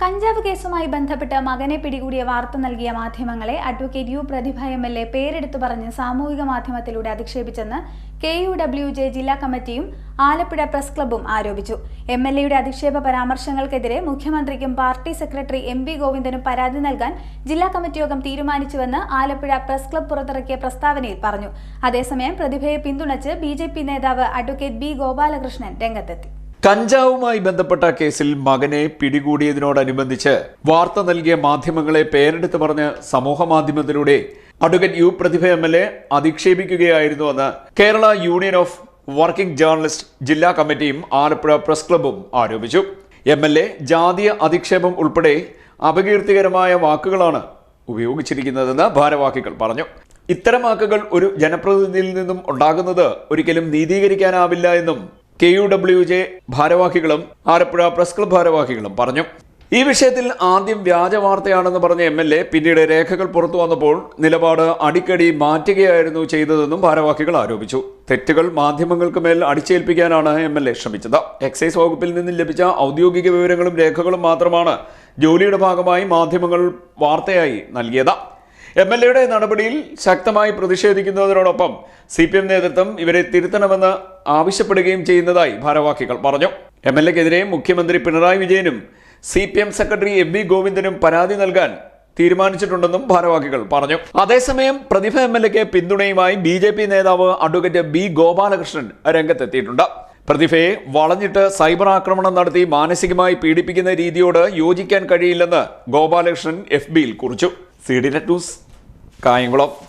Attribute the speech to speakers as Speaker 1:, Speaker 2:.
Speaker 1: കഞ്ചാവ് കേസുമായി ബന്ധപ്പെട്ട് മകനെ പിടികൂടിയ വാർത്ത നൽകിയ മാധ്യമങ്ങളെ advocate U Prathibha M L A പേരെടുത്തു പറഞ്ഞ് സാമൂഹിക മാധ്യമത്തിലൂടെ അധിക്ഷേപിച്ചെന്ന് കെ യു ഡബ്ല്യു ജെ ജില്ലാ കമ്മിറ്റിയും ആലപ്പുഴ പ്രസ് ക്ലബ്ബും ആരോപിച്ചു. എം എൽ എയുടെ അധിക്ഷേപ പരാമർശങ്ങൾക്കെതിരെ മുഖ്യമന്ത്രിക്കും പാർട്ടി സെക്രട്ടറി എം വി ഗോവിന്ദനും പരാതി നൽകാൻ ജില്ലാ കമ്മിറ്റി യോഗം തീരുമാനിച്ചുവെന്ന് ആലപ്പുഴ പ്രസ് ക്ലബ്ബ് പുറത്തിറക്കിയ പ്രസ്താവനയിൽ പറഞ്ഞു. അതേസമയം പ്രതിഭയെ പിന്തുണച്ച് ബി നേതാവ് അഡ്വക്കേറ്റ് ബി ഗോപാലകൃഷ്ണൻ രംഗത്തെത്തി.
Speaker 2: കഞ്ചാവുമായി ബന്ധപ്പെട്ട കേസിൽ മകനെ പിടികൂടിയതിനോടനുബന്ധിച്ച് വാർത്ത നൽകിയ മാധ്യമങ്ങളെ പേരെടുത്ത് പറഞ്ഞ് സമൂഹ മാധ്യമത്തിലൂടെ advocate U Prathibha M L A അധിക്ഷേപിക്കുകയായിരുന്നുവെന്ന് Kerala union of working journalist ജില്ലാ കമ്മിറ്റിയും ആലപ്പുഴ പ്രസ് ക്ലബ്ബും ആരോപിച്ചു. എം എൽ എ ജാതീയ അധിക്ഷേപം ഉൾപ്പെടെ അപകീർത്തികരമായ വാക്കുകളാണ് ഉപയോഗിച്ചിരിക്കുന്നതെന്ന് ഭാരവാഹികൾ പറഞ്ഞു. ഇത്തരം വാക്കുകൾ ഒരു ജനപ്രതിനിധിയിൽ നിന്നും ഉണ്ടാകുന്നത് ഒരിക്കലും നീതീകരിക്കാനാവില്ല എന്നും കെ യു ഡബ്ല്യു ജെ ഭാരവാഹികളും ആലപ്പുഴ പ്രസ് ക്ലബ് ഭാരവാഹികളും പറഞ്ഞു. ഈ വിഷയത്തിൽ ആദ്യം വ്യാജ വാർത്തയാണെന്ന് പറഞ്ഞ എം എൽ എ പിന്നീട് രേഖകൾ പുറത്തു വന്നപ്പോൾ നിലപാട് അടിക്കടി മാറ്റുകയായിരുന്നു ചെയ്തതെന്നും ഭാരവാഹികൾ ആരോപിച്ചു. തെറ്റുകൾ മാധ്യമങ്ങൾക്ക് മേൽ അടിച്ചേൽപ്പിക്കാനാണ് എം എൽ എ ശ്രമിച്ചത്. എക്സൈസ് വകുപ്പിൽ നിന്നും ലഭിച്ച ഔദ്യോഗിക വിവരങ്ങളും രേഖകളും മാത്രമാണ് ജോലിയുടെ ഭാഗമായി മാധ്യമങ്ങൾ വാർത്തയായി നൽകിയത്. എം എൽ എയുടെ നടപടിയിൽ ശക്തമായി പ്രതിഷേധിക്കുന്നതിനോടൊപ്പം സി പി എം നേതൃത്വം ഇവരെ തിരുത്തണമെന്ന് ആവശ്യപ്പെടുകയും ചെയ്യുന്നതായി ഭാരവാഹികൾ പറഞ്ഞു. എം എൽ എക്കെതിരെ മുഖ്യമന്ത്രി പിണറായി വിജയനും C P M secretary M V ഗോവിന്ദനും പരാതി നൽകാൻ തീരുമാനിച്ചിട്ടുണ്ടെന്നും ഭാരവാഹികൾ പറഞ്ഞു. അതേസമയം പ്രതിഭ എം എൽ എക്ക് പിന്തുണയുമായി ബി ജെ പി നേതാവ് അഡ്വക്കേറ്റ് ബി ഗോപാലകൃഷ്ണൻ രംഗത്തെത്തിയിട്ടുണ്ട്. പ്രതിഭയെ വളഞ്ഞിട്ട് സൈബർ ആക്രമണം നടത്തി മാനസികമായി പീഡിപ്പിക്കുന്ന രീതിയോട് യോജിക്കാൻ കഴിയില്ലെന്ന് ഗോപാലകൃഷ്ണൻ എഫ് ബിയിൽ കുറിച്ചു. C D net Kayamkulam.